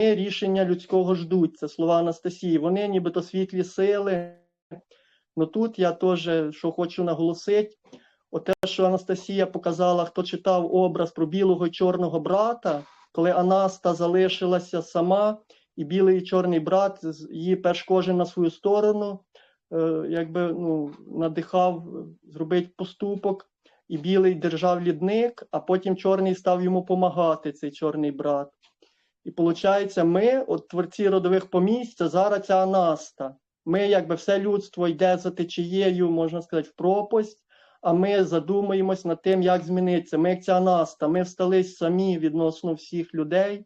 рішення людського ждуть. Це слова Анастасії. Вони нібито світлі сили. Ну тут я теж що хочу наголосити, оте, що Анастасія показала, хто читав образ про білого і чорного брата, коли Анаста залишилася сама, і білий і чорний брат її перш кожен на свою сторону, е, якби ну, надихав зробити поступок, і білий держав лідник, а потім чорний став йому помагати, цей чорний брат. І виходить, ми, от творці родових помість, це зараз ця Анаста. Ми, якби все людство йде за течією, можна сказати, в пропасть, а ми задумуємось над тим, як змінитися. Ми, як ця Анаста, ми встались самі відносно всіх людей,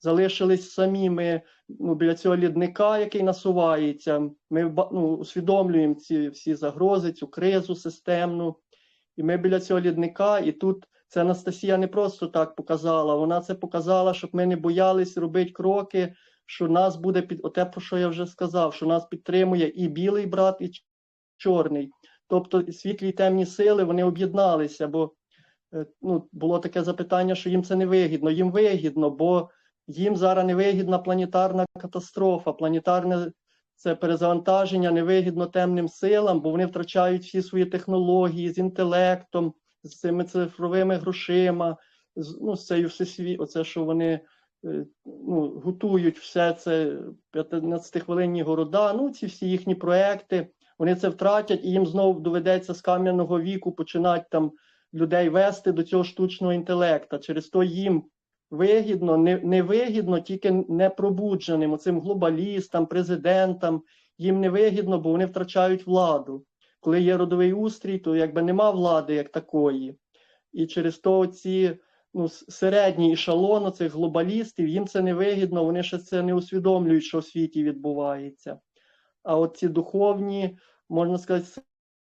залишились самі. Ми ну, біля цього лідника, який насувається. Ми ну, усвідомлюємо ці всі загрози, цю кризу системну. І ми біля цього лідника, і тут це Анастасія не просто так показала. Вона це показала, щоб ми не боялись робити кроки, що нас буде під оте, про що я вже сказав, що нас підтримує і білий брат, і чорний. Тобто світлі і темні сили вони об'єдналися, бо е, ну, було таке запитання, що їм це не вигідно. Їм вигідно, бо їм зараз не вигідна планетарна катастрофа, планетарне це перезавантаження невигідно темним силам, бо вони втрачають всі свої технології з інтелектом, з цими цифровими грошима, з, ну, з цією всесві, оце, що вони е, ну, готують все це 15-хвилинні города, ну, ці всі їхні проекти, вони це втратять, і їм знову доведеться з кам'яного віку починати там людей вести до цього штучного інтелекта. Через то їм вигідно, не, не вигідно тільки непробудженим, оцим глобалістам, президентам, їм не вигідно, бо вони втрачають владу. Коли є родовий устрій, то якби нема влади як такої. І через то ці ну, середній ешелон цих глобалістів, їм це не вигідно, вони ще це не усвідомлюють, що в світі відбувається. А от ці духовні, можна сказати,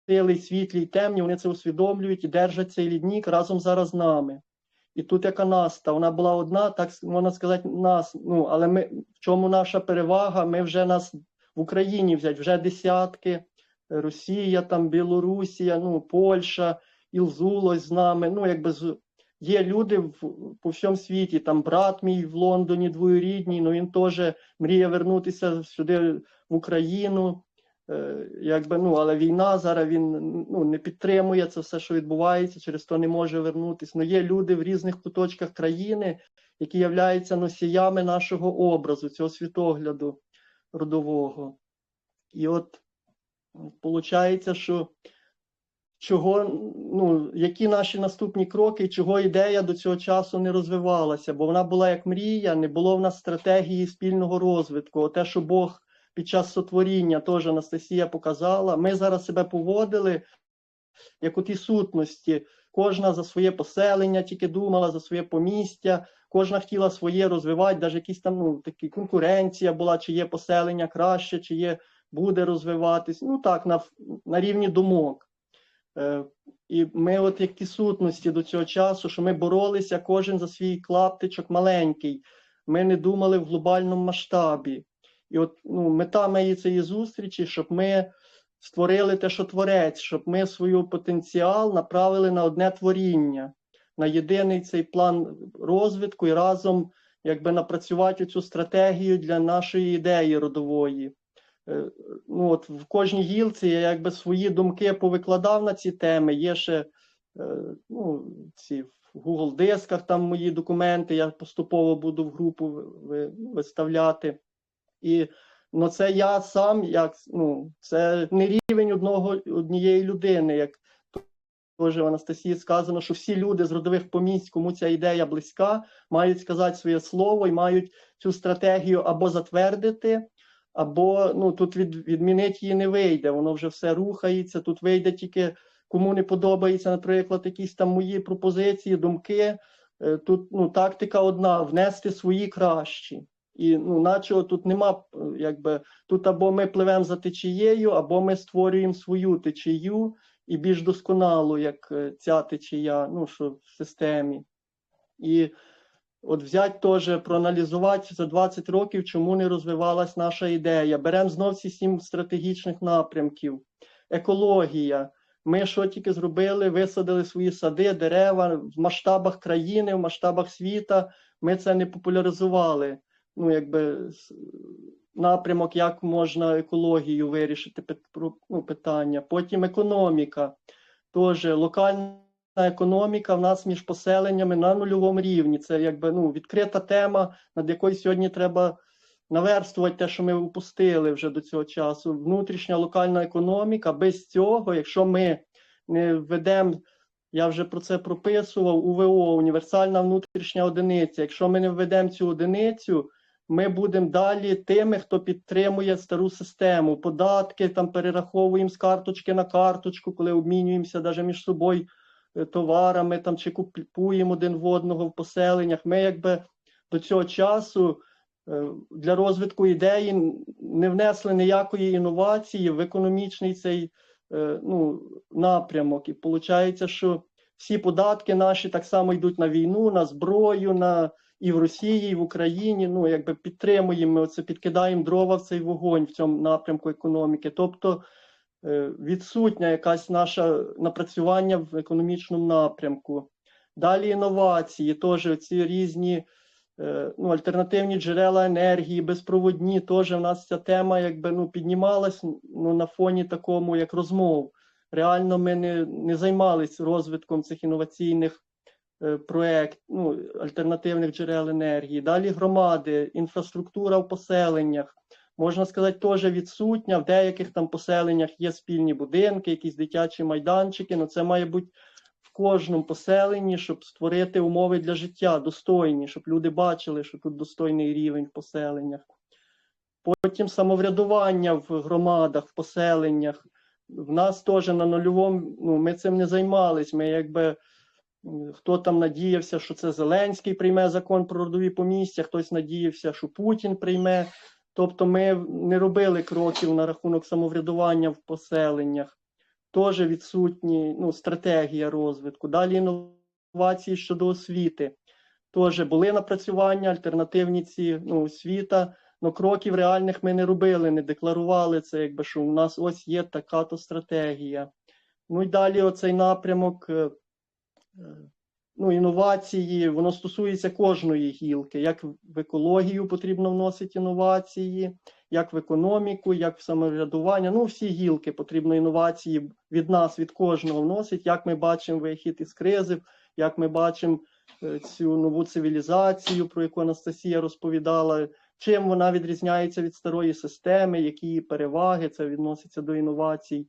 сили, світлі і темні, вони це усвідомлюють і держать цей ліднік разом зараз з нами. І тут яка наста, вона була одна, так можна сказати, нас. Ну, але ми в чому наша перевага? Ми вже нас в Україні взять, вже десятки. Росія, там Білорусія, ну, Польща, Ілзулось з нами. Ну, якби є люди в, по всьому світі. Там брат мій в Лондоні двоюрідній, ну він теж мріє вернутися сюди в Україну. Е, якби, ну, але війна зараз він ну, не підтримує це все, що відбувається, через то не може вернутися. Ну, є люди в різних куточках країни, які являються носіями нашого образу, цього світогляду родового. І от виходить, що чого, ну, які наші наступні кроки, чого ідея до цього часу не розвивалася, бо вона була як мрія, не було в нас стратегії спільного розвитку. Те, що Бог під час сотворіння теж Анастасія показала, ми зараз себе поводили як у тій сутності. Кожна за своє поселення тільки думала, за своє помістя, кожна хотіла своє розвивати, навіть якісь там ну, такі конкуренція була, чи є поселення краще, чи є буде розвиватись. Ну так, на, на рівні думок. Е, і ми, от як ті сутності до цього часу, що ми боролися кожен за свій клаптичок маленький. Ми не думали в глобальному масштабі. І от ну, мета моєї цієї зустрічі, щоб ми створили те, що творець, щоб ми свій потенціал направили на одне творіння, на єдиний цей план розвитку і разом якби напрацювати цю стратегію для нашої ідеї родової. Е, Ну, от в кожній гілці я якби свої думки повикладав на ці теми. Є ще е, ну, ці в Google дисках там мої документи, я поступово буду в групу ви- ви- виставляти. І ну, це я сам, як ну, це не рівень одного однієї людини, як теж в Анастасії сказано, що всі люди з родових помість, кому ця ідея близька, мають сказати своє слово і мають цю стратегію або затвердити, або ну, тут від, відмінити її не вийде. Воно вже все рухається. Тут вийде тільки кому не подобається, наприклад, якісь там мої пропозиції, думки. Е, Тут ну, тактика одна внести свої кращі. І ну, наче тут нема, е, якби тут або ми пливемо за течією, або ми створюємо свою течію і більш досконалу, як е, ця течія, ну що в системі. І от взять теж проаналізувати за 20 років, чому не розвивалась наша ідея. Беремо знов ці сім стратегічних напрямків. Екологія. Ми що тільки зробили, висадили свої сади, дерева в масштабах країни, в масштабах світа. Ми це не популяризували. ну, якби напрямок, як можна екологію вирішити ну, питання. Потім економіка. Теж локальна економіка в нас між поселеннями на нульовому рівні. Це якби ну, відкрита тема, над якою сьогодні треба наверстувати те, що ми упустили вже до цього часу. Внутрішня локальна економіка. Без цього, якщо ми не введемо, я вже про це прописував, УВО, універсальна внутрішня одиниця. Якщо ми не введемо цю одиницю, ми будемо далі тими, хто підтримує стару систему. Податки там перераховуємо з карточки на карточку, коли обмінюємося навіть між собою товарами там чи купуємо один в одного в поселеннях. Ми якби до цього часу е, для розвитку ідеї не внесли ніякої інновації в економічний цей е, ну, напрямок. І виходить, що всі податки наші так само йдуть на війну, на зброю, на і в Росії, і в Україні. Ну, якби підтримуємо це, підкидаємо дрова в цей вогонь в цьому напрямку економіки. Тобто е, відсутня якась наше напрацювання в економічному напрямку. Далі інновації, теж ці різні е, ну, альтернативні джерела енергії, безпроводні. Теж в нас ця тема якби ну, піднімалась ну, на фоні такому, як розмов. Реально ми не, не займалися розвитком цих інноваційних е, проект, ну, альтернативних джерел енергії. Далі громади, інфраструктура в поселеннях. Можна сказати, теж відсутня. В деяких там поселеннях є спільні будинки, якісь дитячі майданчики. але це має бути в кожному поселенні, щоб створити умови для життя достойні, щоб люди бачили, що тут достойний рівень в поселеннях. Потім самоврядування в громадах, в поселеннях. В нас теж на нульовому, ну, ми цим не займались. Ми якби хто там надіявся, що це Зеленський прийме закон про родові помістя, хтось надіявся, що Путін прийме. Тобто ми не робили кроків на рахунок самоврядування в поселеннях. Теж відсутні ну, стратегія розвитку. Далі інновації щодо освіти. Теж були напрацювання, альтернативні ці ну, освіта. Ну, кроків реальних ми не робили, не декларували це, якби що у нас ось є така то стратегія. Ну і далі оцей напрямок е, е, ну, інновації, воно стосується кожної гілки. Як в екологію потрібно вносити інновації, як в економіку, як в самоврядування. Ну, всі гілки потрібно інновації від нас, від кожного вносить, як ми бачимо вихід із кризи, як ми бачимо е, цю нову цивілізацію, про яку Анастасія розповідала. Чим вона відрізняється від старої системи, які її переваги, це відноситься до інновацій.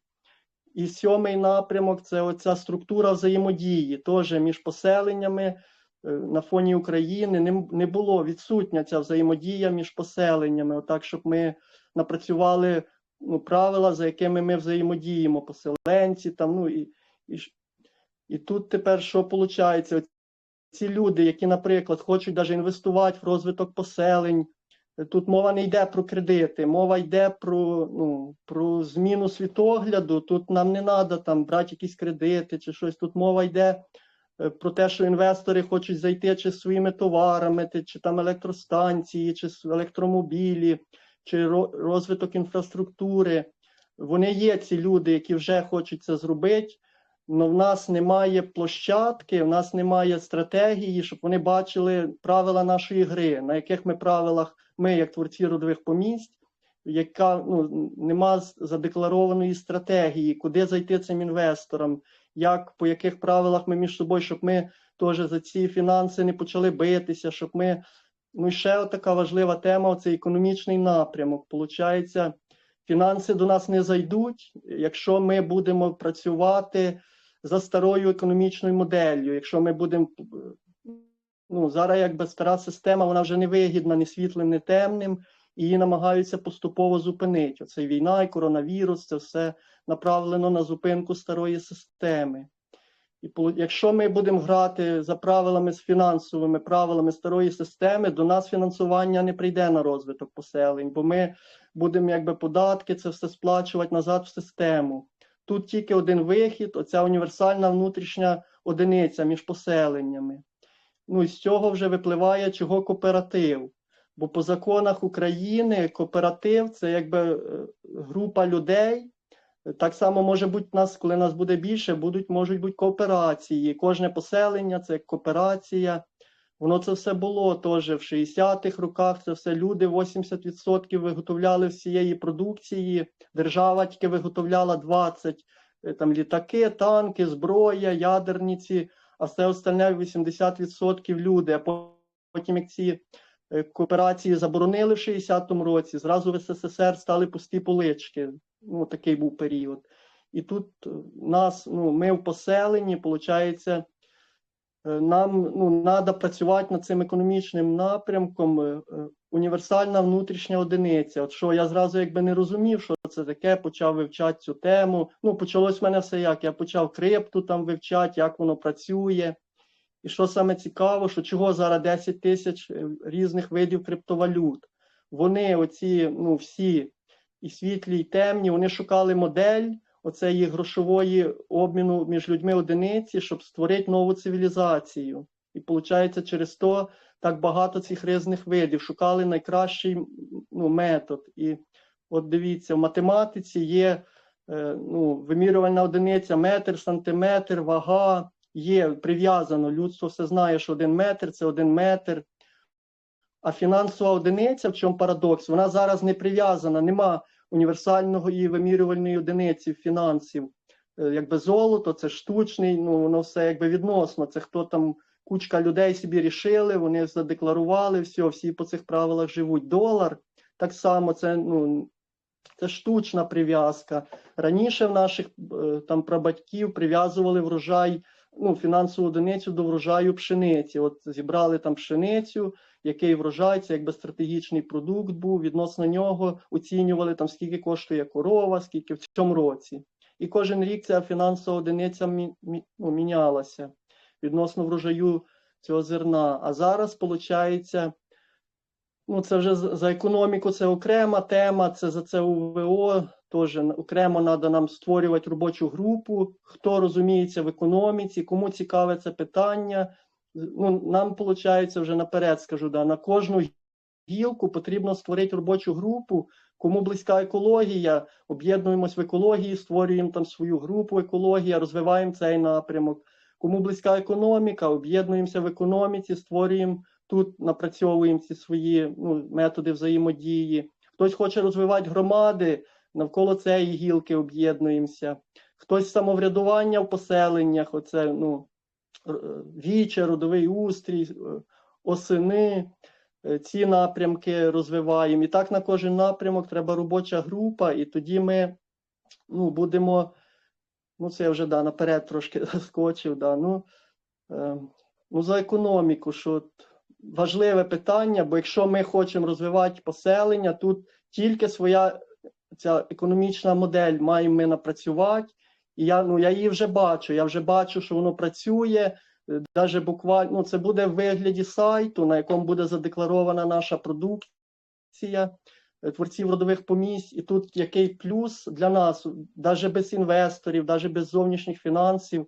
І сьомий напрямок це оця структура взаємодії, теж між поселеннями е, на фоні України не, не було відсутня ця взаємодія між поселеннями, отак, щоб ми напрацювали ну, правила, за якими ми взаємодіємо, поселенці там, ну і, і, і тут тепер що виходить? Ці люди, які, наприклад, хочуть навіть інвестувати в розвиток поселень, Тут мова не йде про кредити, мова йде про, ну, про зміну світогляду. Тут нам не треба там брати якісь кредити чи щось. Тут мова йде е, про те, що інвестори хочуть зайти чи своїми товарами, чи там електростанції, чи електромобілі, чи ро- розвиток інфраструктури. Вони є ці люди, які вже хочуть це зробити. але в нас немає площадки, в нас немає стратегії, щоб вони бачили правила нашої гри, на яких ми правилах ми, як творці родових помість, яка ну, нема задекларованої стратегії, куди зайти цим інвесторам, як по яких правилах ми між собою, щоб ми теж за ці фінанси не почали битися, щоб ми. Ну ще така важлива тема це економічний напрямок. Получається, фінанси до нас не зайдуть, якщо ми будемо працювати за старою економічною моделлю, якщо ми будемо ну, зараз якби стара система, вона вже не вигідна ні світлим, ні темним, і її намагаються поступово зупинити. Оце війна і коронавірус, це все направлено на зупинку старої системи. І якщо ми будемо грати за правилами з фінансовими правилами старої системи, до нас фінансування не прийде на розвиток поселень, бо ми будемо якби податки, це все сплачувати назад в систему. Тут тільки один вихід, оця універсальна внутрішня одиниця між поселеннями. Ну з цього вже випливає чого кооператив. Бо по законах України кооператив це якби е, група людей. Так само може бути нас, коли нас буде більше, будуть, можуть бути кооперації. Кожне поселення це кооперація. Воно це все було теж в 60-х роках. Це все люди 80% виготовляли всієї продукції. Держава тільки виготовляла 20, е, там літаки, танки, зброя, ядерниці, а все остальне 80% люди. А потім, як ці е, кооперації заборонили в 60-му році, зразу в СССР стали пусті полички. Ну, такий був період. І тут е, нас, ну, ми в поселенні, виходить, нам ну, треба працювати над цим економічним напрямком. е, е, Універсальна внутрішня одиниця. От що я зразу якби не розумів, що це таке, почав вивчати цю тему. Ну, почалось в мене все як. Я почав крипту там вивчати, як воно працює. І що саме цікаво, що чого зараз 10 тисяч е, різних видів криптовалют. Вони, оці, ну, всі і світлі, і темні, вони шукали модель оцеї грошової обміну між людьми одиниці, щоб створити нову цивілізацію. І виходить, через то так багато цих різних видів шукали найкращий ну, метод. І от дивіться, в математиці є е, ну, вимірювальна одиниця, метр, сантиметр, вага. Є прив'язано. Людство все знає, що один метр це один метр. А фінансова одиниця, в чому парадокс, вона зараз не прив'язана, нема універсального і вимірювальної одиниці фінансів. Е, Якби золото, це штучний, ну воно все якби відносно. Це хто там кучка людей собі рішили, вони задекларували, все, всі по цих правилах живуть. Долар так само, це ну. Це штучна прив'язка. Раніше в наших е, там прабатьків прив'язували врожай, ну, фінансову одиницю до врожаю пшениці. От зібрали там пшеницю, який врожай, це якби стратегічний продукт був. Відносно нього оцінювали там, скільки коштує корова, скільки в цьому році. І кожен рік ця фінансова одиниця мі, мі, ну, мінялася відносно врожаю цього зерна. А зараз, виходить, ну це вже за економіку, це окрема тема, це за це УВО. Теж окремо треба нам створювати робочу групу, хто розуміється в економіці, кому цікаве це питання. Ну, Нам виходить вже наперед скажу, да, на кожну гілку потрібно створити робочу групу, кому близька екологія, об'єднуємось в екології, створюємо там свою групу екологія, розвиваємо цей напрямок. Кому близька економіка, об'єднуємося в економіці, створюємо тут, напрацьовуємо ці свої ну, методи взаємодії. Хтось хоче розвивати громади, навколо цієї гілки об'єднуємося. Хтось самоврядування в поселеннях, оце ну, віче, родовий устрій, е, осени, е, ці напрямки розвиваємо. І так на кожен напрямок треба робоча група, і тоді ми ну, будемо. Ну, це я вже да, наперед трошки скочив. Да, ну, е, ну, за економіку, що важливе питання, бо якщо ми хочемо розвивати поселення, тут тільки своя ця економічна модель маємо ми напрацювати. І я ну, я її вже бачу. Я вже бачу, що воно працює. Даже буквально ну, це буде в вигляді сайту, на якому буде задекларована наша продукція творців родових помість. І тут який плюс для нас, навіть без інвесторів, навіть без зовнішніх фінансів,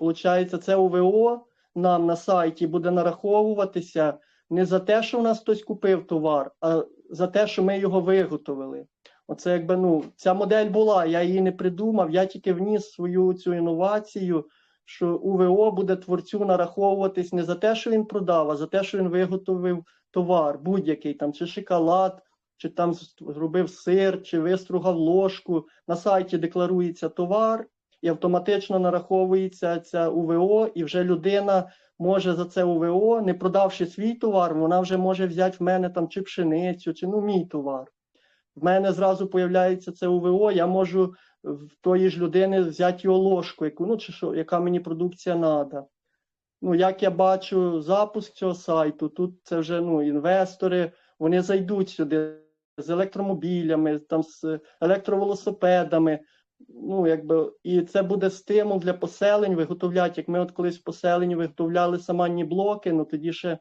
Получається, це УВО нам на сайті буде нараховуватися не за те, що у нас хтось купив товар, а за те, що ми його виготовили. Оце якби ну ця модель була, я її не придумав, я тільки вніс свою цю інновацію, що УВО буде творцю нараховуватись не за те, що він продав, а за те, що він виготовив товар, будь-який там, чи шоколад, чи там зробив сир, чи вистругав ложку. На сайті декларується товар, і автоматично нараховується ця УВО, і вже людина може за це УВО, не продавши свій товар, вона вже може взяти в мене там чи пшеницю, чи ну мій товар. В мене зразу появляється це УВО, я можу в тої ж людини взяти його ложку, яку, ну, чи що, яка мені продукція треба. Ну, як я бачу запуск цього сайту, тут це вже ну, інвестори, вони зайдуть сюди з електромобілями, там, з електровелосипедами. Ну, якби, І це буде стимул для поселень виготовляти. Як ми от колись в поселенні виготовляли саманні блоки, ну тоді ще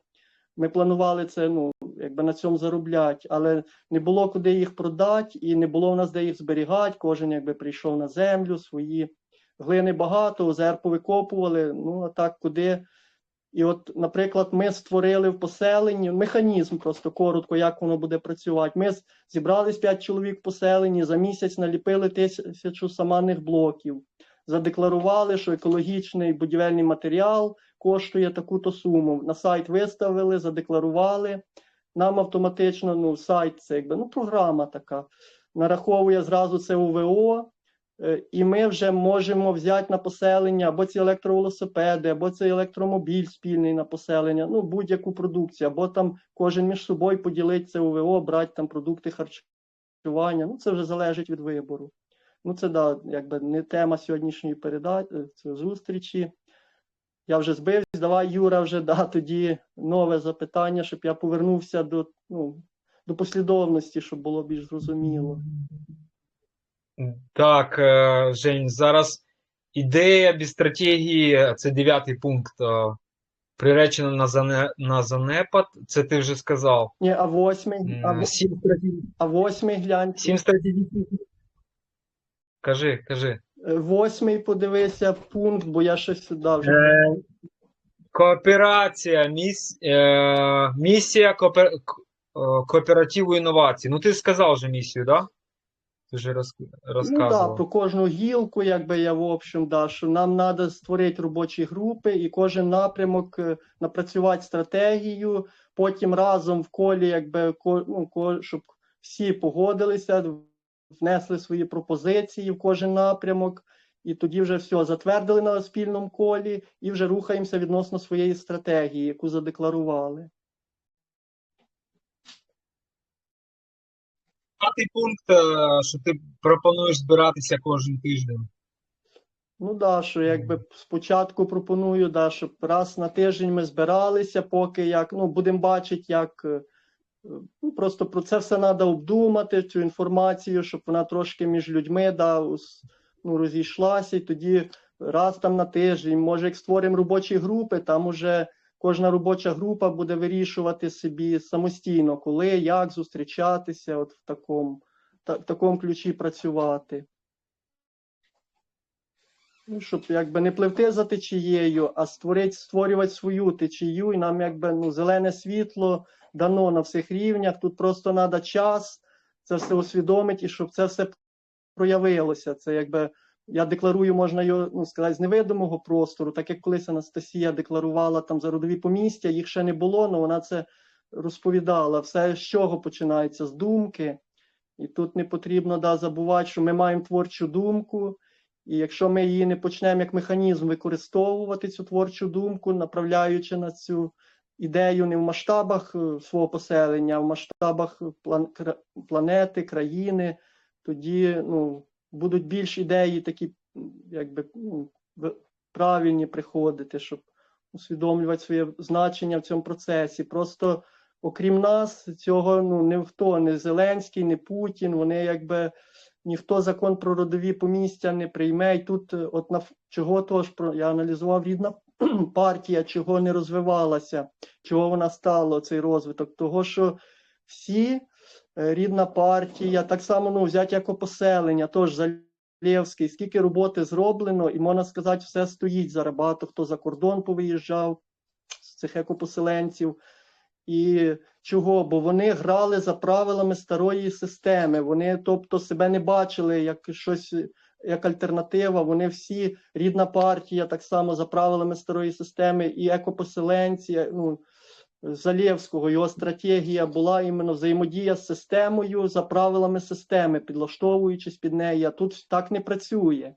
ми планували це ну, якби на цьому заробляти, але не було куди їх продати, і не було в нас де їх зберігати. Кожен якби прийшов на землю, свої глини багато, озер повикопували. Ну, а так куди. І от, наприклад, ми створили в поселенні механізм, просто коротко, як воно буде працювати. Ми зібрались 5 чоловік в поселенні, за місяць наліпили тисячу саманних блоків, задекларували, що екологічний будівельний матеріал коштує таку-то суму. На сайт виставили, задекларували. Нам автоматично, ну, сайт це якби ну, програма така. Нараховує зразу це УВО, і ми вже можемо взяти на поселення або ці електровелосипеди, або цей електромобіль спільний на поселення, ну будь-яку продукцію, або там кожен між собою поділить це УВО, брати там продукти харчування. Ну, це вже залежить від вибору. Ну, це да, якби не тема сьогоднішньої передачі, зустрічі. Я вже збився. Давай, Юра, вже да, тоді нове запитання, щоб я повернувся до, ну, до послідовності, щоб було більш зрозуміло. Так, е, Жень, зараз ідея без стратегії, це дев'ятий пункт, е, приречена на, зане, на занепад, це ти вже сказав. Ні, а восьмий, а, Сім стратегій. а восьмий глянь. Сім стратегічних. Кажи, кажи. Е, Восьмий подивися пункт, бо я щось сюди вже. Е, Кооперація, міс, е, місія коопер, кооперативу інновацій. Ну, ти сказав вже місію, так? Да? Ти вже роз, Ну да, про кожну гілку, якби я в общем, да, що нам треба створити робочі групи і кожен напрямок е, напрацювати стратегію, потім разом в колі, якби ко- ну, ко- щоб всі погодилися, внесли свої пропозиції в кожен напрямок, і тоді вже все затвердили на спільному колі і вже рухаємося відносно своєї стратегії, яку задекларували. П'ятий пункт, е, що ти пропонуєш збиратися кожен тиждень. Ну да, що якби спочатку пропоную, да, щоб раз на тиждень ми збиралися, поки як ну будемо бачити, як е, ну, просто про це все треба обдумати, цю інформацію, щоб вона трошки між людьми да, ну, розійшлася, і тоді раз там на тиждень, може, як створимо робочі групи, там уже кожна робоча група буде вирішувати собі самостійно, коли, як зустрічатися, от в такому, та, в ключі працювати. Ну, щоб якби не пливти за течією, а створити, створювати свою течію, і нам якби ну, зелене світло дано на всіх рівнях. Тут просто треба час це все усвідомити, і щоб це все проявилося. Це якби я декларую, можна його ну, сказати, з невидимого простору, так як колись Анастасія декларувала там за родові помістя, їх ще не було, але вона це розповідала. Все з чого починається? З думки. І тут не потрібно да, забувати, що ми маємо творчу думку. І якщо ми її не почнемо як механізм використовувати цю творчу думку, направляючи на цю ідею не в масштабах е, свого поселення, а в масштабах план- планети, країни, тоді ну, будуть більш ідеї такі, якби ну, правильні приходити, щоб усвідомлювати своє значення в цьому процесі. Просто окрім нас, цього ну, не хто, не Зеленський, не Путін, вони якби ніхто закон про родові помістя не прийме. І тут, е, от на чого тож про я аналізував рідна партія, чого не розвивалася, чого вона стала, цей розвиток. Того, що всі рідна партія, так само ну, взяти як поселення, тож Залєвський, скільки роботи зроблено, і можна сказати, все стоїть зараз. Багато хто за кордон повиїжджав з цих екопоселенців. І чого? Бо вони грали за правилами старої системи. Вони, тобто, себе не бачили як щось, як альтернатива. Вони всі рідна партія, так само за правилами старої системи, і екопоселенці. Ну, Залєвського його стратегія була іменно взаємодія з системою за правилами системи, підлаштовуючись під неї. А тут так не працює.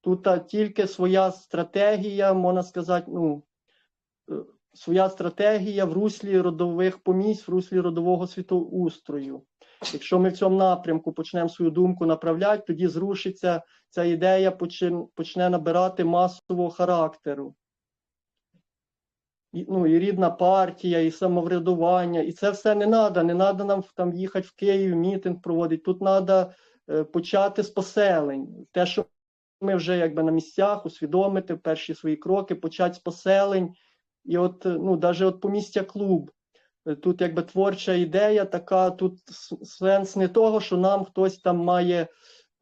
Тут тільки своя стратегія, можна сказати, ну е, своя стратегія в руслі родових помість, в руслі родового світоустрою. Якщо ми в цьому напрямку почнемо свою думку направляти, тоді зрушиться ця ідея, почне набирати масового характеру. Ну, і рідна партія, і самоврядування, і це все не треба. Не треба нам там їхати в Київ, мітинг проводити. Тут треба е, почати з поселень. Те, що ми вже якби на місцях усвідомити перші свої кроки, почати з поселень. І от, е, ну, навіть от помістя клуб. Е, Тут якби творча ідея така, тут сенс не того, що нам хтось там має,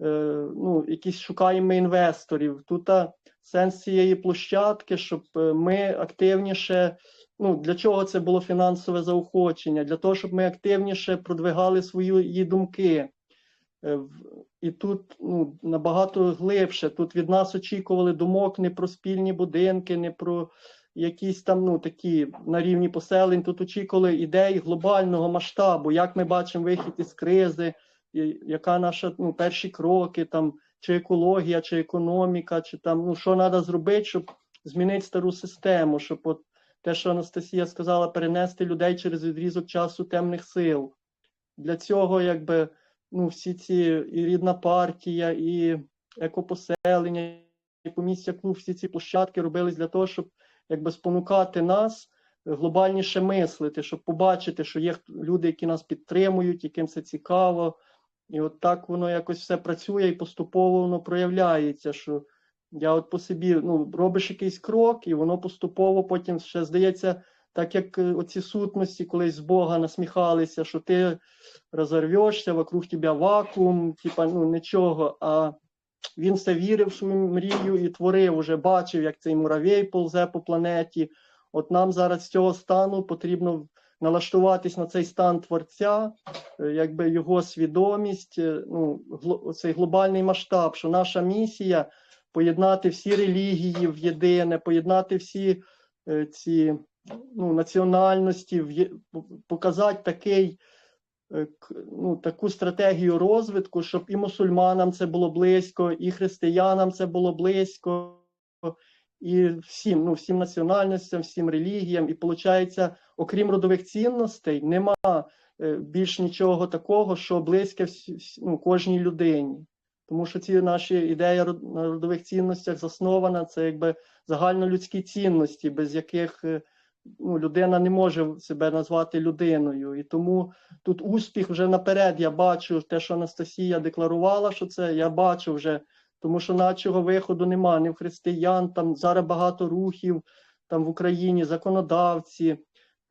ну, якісь шукаємо інвесторів. Тут а, сенс цієї площадки, щоб е, ми активніше, ну, для чого це було фінансове заохочення? Для того, щоб ми активніше продвигали свої думки. Е, І тут ну, набагато глибше. Тут від нас очікували думок не про спільні будинки, не про якісь там ну, такі на рівні поселень. Тут очікували ідей глобального масштабу, як ми бачимо вихід із кризи, яка наша ну, перші кроки, там, чи екологія, чи економіка, чи там ну, що треба зробити, щоб змінити стару систему, щоб от те, що Анастасія сказала, перенести людей через відрізок часу темних сил. Для цього, якби, ну, всі ці і рідна партія, і екопоселення, і помістя клуб, всі ці площадки робились для того, щоб якби спонукати нас глобальніше мислити, щоб побачити, що є люди, які нас підтримують, яким це цікаво. І от так воно якось все працює і поступово воно проявляється. що я от по собі ну, робиш якийсь крок, і воно поступово потім ще здається, так як е, оці сутності колись з Бога насміхалися, що ти розорвешся, вокруг тебе вакуум, типа ну нічого. А він все вірив свою мрію і творив, уже бачив, як цей муравей ползе по планеті. От нам зараз з цього стану потрібно налаштуватись на цей стан творця, е, якби його свідомість, е, ну, цей глобальний масштаб, що наша місія поєднати всі релігії в єдине, поєднати всі е, ці ну, національності, в показати такий, ну, таку стратегію розвитку, щоб і мусульманам це було близько, і християнам це було близько, і всім, ну, всім національностям, всім релігіям. І виходить, окрім родових цінностей, нема е, більш нічого такого, що близьке ну, кожній людині. Тому що ці наші род- на родових цінностях заснована, це якби загальнолюдські цінності, без яких е, ну, людина не може себе назвати людиною. І тому тут успіх вже наперед. Я бачу те, що Анастасія декларувала, що це я бачу вже, тому що начого виходу нема, ні в християн, там зараз багато рухів там в Україні, законодавці.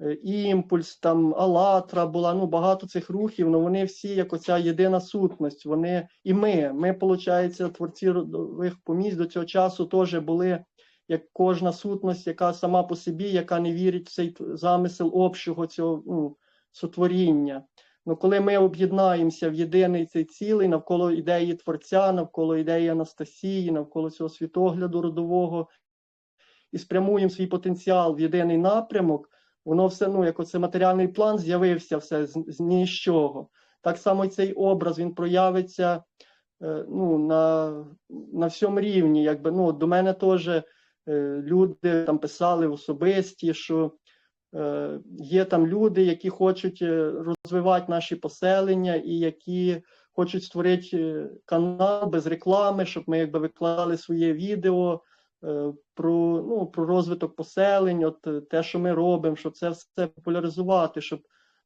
е, Імпульс, там Алатра була, ну багато цих рухів, але вони всі як оця єдина сутність. Вони і ми, ми, виходить, творці родових помість до цього часу теж були як кожна сутність, яка сама по собі, яка не вірить в цей замисел общого цього ну, сотворіння. Ну, коли ми об'єднаємося в єдиний цей цілий навколо ідеї творця, навколо ідеї Анастасії, навколо цього світогляду родового і спрямуємо свій потенціал в єдиний напрямок, воно все, ну, як оце матеріальний план з'явився все з, з ні з чого. Так само і цей образ він проявиться е, ну, на, на всьому рівні. Якби, ну, до мене теж е, люди там писали особисті, що е, є там люди, які хочуть е, розвивати наші поселення і які хочуть створити е, канал без реклами, щоб ми якби викладали своє відео е, про, ну, про розвиток поселень, от е, те, що ми робимо, щоб це все популяризувати, щоб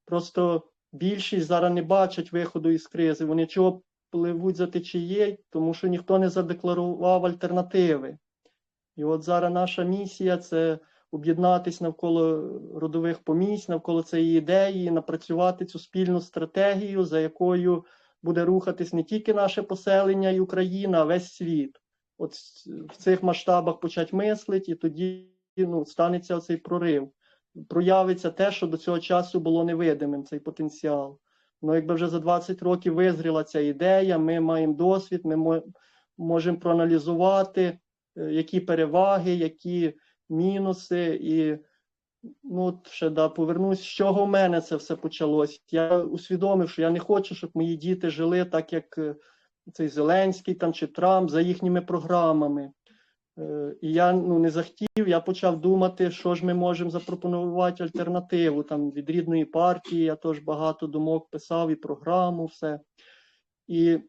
просто більшість зараз не бачать виходу із кризи. Вони чого пливуть за течією, тому що ніхто не задекларував альтернативи. І от зараз наша місія це об'єднатись навколо родових помість, навколо цієї ідеї, напрацювати цю спільну стратегію, за якою буде рухатись не тільки наше поселення і Україна, а весь світ. От в цих масштабах почать мислити, і тоді ну, станеться цей прорив. Проявиться те, що до цього часу було невидимим, цей потенціал. Ну, якби вже за 20 років визріла ця ідея, ми маємо досвід, ми можемо проаналізувати, е, які переваги, які мінуси. І ну, от ще да, повернусь, з чого в мене це все почалось. Я усвідомив, що я не хочу, щоб мої діти жили так, як е, цей Зеленський там, чи Трамп за їхніми програмами. Е, І я ну, не захотів, я почав думати, що ж ми можемо запропонувати альтернативу там, від рідної партії. Я теж багато думок писав і програму, все. І